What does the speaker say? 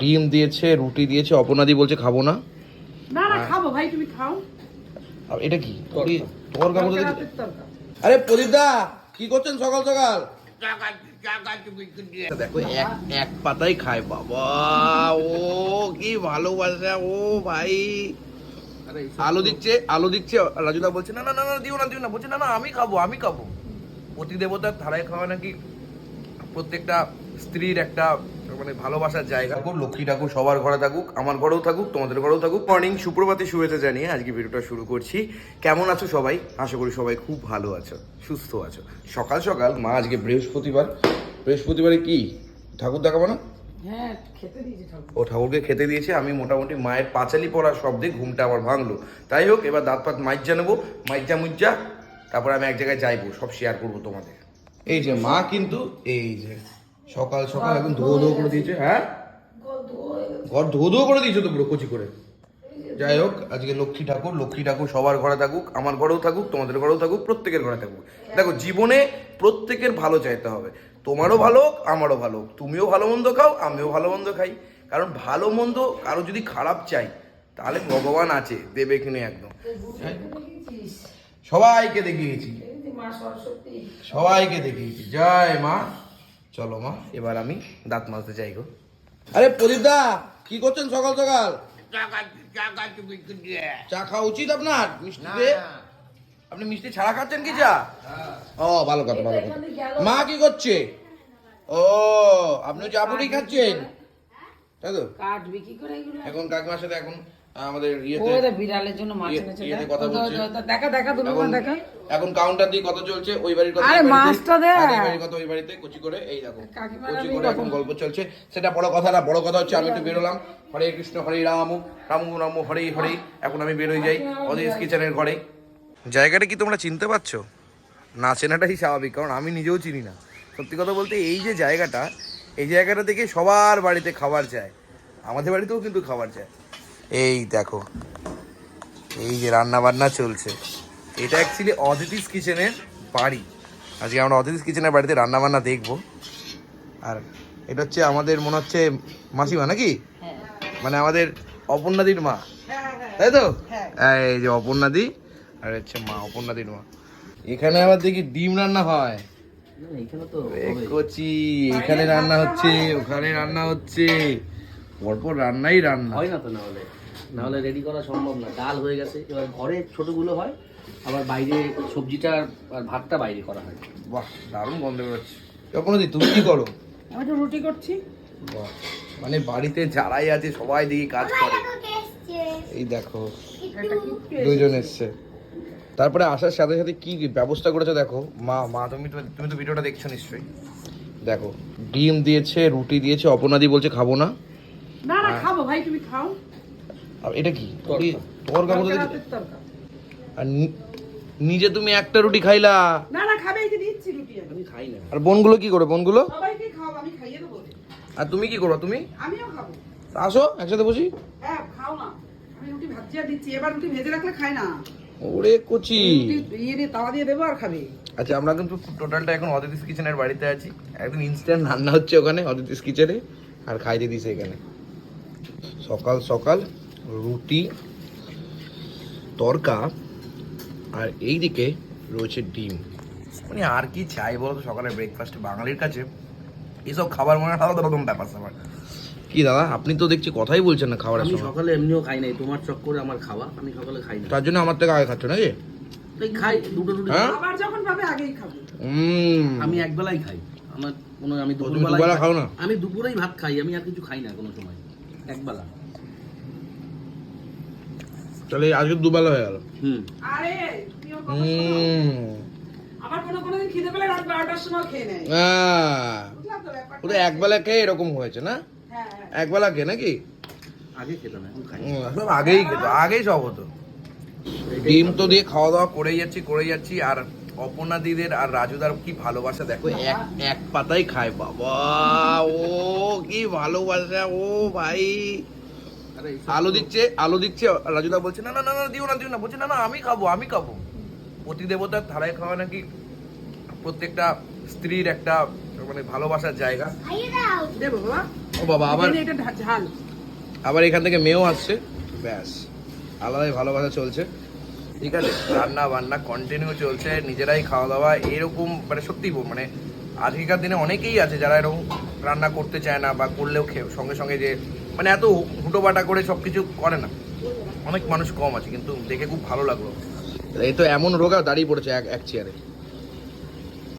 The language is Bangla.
ডিম দিয়েছে রুটি দিয়েছে অপনাদি বলছে খাব না। না না খাব ভাই তুমি খাও। এটা কি? তরকা। দিয়েছে? আরে প্রদীপ দা কি করছেন সকাল সকাল? দেখো এক এক পাতাই খায় বাবা। ও কি ভালোবাসা ও ভাই। আলো দিচ্ছে আলো দিচ্ছে রাজুদা বলছে না না না না দিও না দিও না। বলছে না না আমি খাব আমি খাব। পতি দেবতার থালায় খাওয়া নাকি প্রত্যেকটা স্ত্রীর একটা মানে ভালোবাসার জায়গা। থাকুক লক্ষ্মী ঠাকুর সবার ঘরে থাকুক আমার ঘরেও থাকুক তোমাদের ঘরেও থাকুক। মর্নিং সুপ্রভাতে শুভেচ্ছা জানিয়ে আজকে ভিডিওটা শুরু করছি। কেমন আছো সবাই? আশা করি সবাই খুব ভালো আছো সুস্থ আছো। সকাল সকাল মা আজকে বৃহস্পতিবার। বৃহস্পতিবারে কি? ঠাকুর দেখাবো না? হ্যাঁ খেতে দিয়েছি ও ঠাকুরকে খেতে দিয়েছে আমি মোটামুটি মায়ের পাঁচালি পড়ার শব্দে ঘুমটা আমার ভাঙলো। তাই হোক এবার দাঁত পাত মাইজা নেব মাইজা মুজ্জা তারপর আমি এক জায়গায় যাইবো সব শেয়ার করব তোমাদের। এই যে মা কিন্তু এই যে সকাল সকাল এখন ধুয়ো ধুয়ো করে দিয়েছে হ্যাঁ? ঘর ধুয়ো ধুয়ো করে দিয়েছে তো পুরো কচি করে। যাই হোক আজকে লক্ষ্মী ঠাকুর লক্ষ্মী ঠাকুর সবার ঘরে থাকুক আমার ঘরেও থাকুক তোমাদের ঘরেও থাকুক প্রত্যেকের ঘরে থাকুক। দেখো জীবনে প্রত্যেকের ভালো চাইতে হবে। তোমারও ভালো হোক আমারও ভালো হোক। তুমিও ভালো মন্দ খাও আমিও ভালো মন্দ খাই। কারণ ভালো মন্দ কারও যদি খারাপ চাই তাহলে ভগবান আছে দেবে কিনে একদম। সবাইকে দেখিয়েছি। সবাইকে দেখিয়েছি। জয় মা। চলো মা এবার আমি দাঁত মাজতে চাই গো। আরে প্রদীপ দা কি করছেন সকাল সকাল? চা খাওয়া উচিত আপনার? মিষ্টি আপনি মিষ্টি ছাড়া খাচ্ছেন কি চা? ও ভালো কথা ভালো কথা। মা কি করছে? ও আপনি চা পুরি খাচ্ছেন? তাই তো? কাঠ বিক্রি করে এগুলো? এখন কাকিমার সাথে এখন আমাদের ইয়েতে বিড়ালের জন্য মাছ ইয়ে- এনেছে কথা বলছে। দেখা দেখা এখন দেখা। এখন কাউন্টার দিয়ে কত চলছে ওই বাড়ির কথা আরে মাছটা দে। এই বাড়ির কথা ওই বাড়িতে কচি করে এই দেখো কচি করে এখন গল্প চলছে। সেটা বড় কথা না বড় কথা হচ্ছে আমি একটু বেরোলাম। হরে কৃষ্ণ হরে রাম রাম রাম হরে হরে। এখন আমি বেরোই যাই অদেশ কিচেনের ঘরে। জায়গাটা কি তোমরা চিনতে পারছ? না চেনাটাই স্বাভাবিক কারণ আমি নিজেও চিনি না। সত্যি কথা বলতে এই যে জায়গাটা এই জায়গাটা থেকে সবার বাড়িতে খাবার চায় আমাদের বাড়িতেও কিন্তু খাবার চায় এই দেখো এই যে রান্না বান্না চলছে। এটা অ্যাকচুয়ালি অদিতিস কিচেনের বাড়ি। আজকে আমরা অদিতিস কিচেনের বাড়িতে রান্না বান্না দেখব। আর এটা হচ্ছে আমাদের মনে হচ্ছে মাসিমা নাকি? হ্যাঁ। মানে আমাদের অপর্ণাদির মা। তাই তো? এই যে অপর্ণাদি আর হচ্ছে মা অপর্ণাদির মা। এখানে আবার দেখি ডিম রান্না হয়। এখানে রান্না হচ্ছে ওখানে রান্না হচ্ছে। পরপর রান্নাই রান্না। হয় না তো না হলে না হলে রেডি করা সম্ভব না। ডাল হয়ে গেছে। এবার ঘরে ছোটগুলো হয় আবার বাইরে সবজিটা আর ভাতটা বাইরে করা হয়। বাহ দারুণ গন্ধ বেরোচ্ছে। অপর্ণাদি তুমি কি করো? আমি একটু রুটি করছি। বাহ, মানে বাড়িতে যারাই আছে সবাই দেখি কাজ করে। এই দেখো দুইজন এসছে। তারপরে আসার সাথে সাথে কি ব্যবস্থা করেছে দেখো? মা মা তুমি তো তুমি তো ভিডিওটা দেখছ নিশ্চয়ই। দেখো ডিম দিয়েছে রুটি দিয়েছে অপনাদি বলছে খাব না। খাব ভাই তুমি খাও। আর এটা কি? তরকা। আর নিজে তুমি একটা রুটি খাইলা? না না খাবে এই দিচ্ছি রুটি আমি। খাই না। আর বোনগুলো কি করে? বোনগুলো? সবাইকে খাও আমি খাইয়ে দেবো আর তুমি কি করো তুমি? আমিও খাব। আসো একসাথে বসি। হ্যাঁ খাও না। আমি রুটি ভাজিয়া দিচ্ছি এবার রুটি ভেজে রাখলে খায় না। ওরে কচি। ইয়ে দিয়ে তাওয়া দিয়ে দেবো আর খাবে। আচ্ছা আমরা কিন্তু টোটালটা এখন অদিতিস কিচেনের বাড়িতে আছি। একদিন ইনস্ট্যান্ট রান্না হচ্ছে ওখানে অদিতিস কিচেনে আর খাইতে দিছে এখানে। সকাল সকাল রুটি তরকা আর এইদিকে রয়েছে ডিম। মানে আর কি চাই বলো তো সকালে ব্রেকফাস্টে বাঙালির কাছে? এসব খাবার মনে হয় আলাদা রকম ব্যাপার স্যাপার। কি দাদা আপনি তো দেখছি কথাই বলছেন না খাবারের আমি সকালে এমনিও খাই নাই তোমার চক্করে আমার খাওয়া আমি সকালে খাই না তার জন্য আমার থেকে আগে খাচ্ছ নাকি? তাই খাই দুটো দুটো হ্যাঁ? আবার যখন পাবে আগেই খাব। আমি একবেলাই খাই। আমার কোনো আমি খাই- খাও না? আমি দুপুরেই ভাত খাই আমি আর কিছু খাই না কোনো সময়। একবেলা। তাহলে আজকে দুবেলা হয়ে গেল। হুম। আরে তুমিও কথা শোনো। হুম আবার কোনো কোনো দিন খিদে পেলে রাত বারোটার সময় খেয়ে নেয়। আহ, বুঝলাম তো ব্যাপারটা? ও তো একবেলা খেয়ে এরকম হয়েছে না? হ্যাঁ হ্যাঁ। একবেলা খেয়ে নাকি? আগে খেতাম এখন খাই সব আগেই খেতো আগেই সব হতো। ডিম তো দিয়ে খাওয়া দাওয়া করে যাচ্ছি করে যাচ্ছি আর অপর্ণা দিদের আর রাজুদার কি ভালোবাসা দেখো এক এক পাতাই খায় বাবা। ও কি ভালোবাসা ও ভাই। আরে আলো দিচ্ছে আলো দিচ্ছে। রাজুদা বলছে না না না না দিও না দিও না। বলছে না না আমি খাব আমি খাব। পতি দেবতার থালায় খাওয়া নাকি প্রত্যেকটা স্ত্রীর একটা মানে ভালোবাসার জায়গা। ও বাবা আবার আবার এখান থেকে মেয়েও আসছে। ব্যাস আলাদাই ভালোবাসা চলছে। ঠিক আছে? রান্না বান্না কন্টিনিউ চলছে, নিজেরাই খাওয়া দাওয়া, এরকম মানে সত্যি মানে আজকেকার দিনে অনেকেই আছে যারা এরকম রান্না করতে চায় না বা করলেও খেয়ে সঙ্গে সঙ্গে যে মানে এত হুটোপাটা করে সব কিছু করে না। অনেক মানুষ কম আছে, কিন্তু দেখে খুব ভালো লাগল। এই তো এমন রোগা দাঁড়িয়ে পড়েছে এক এক চেয়ারে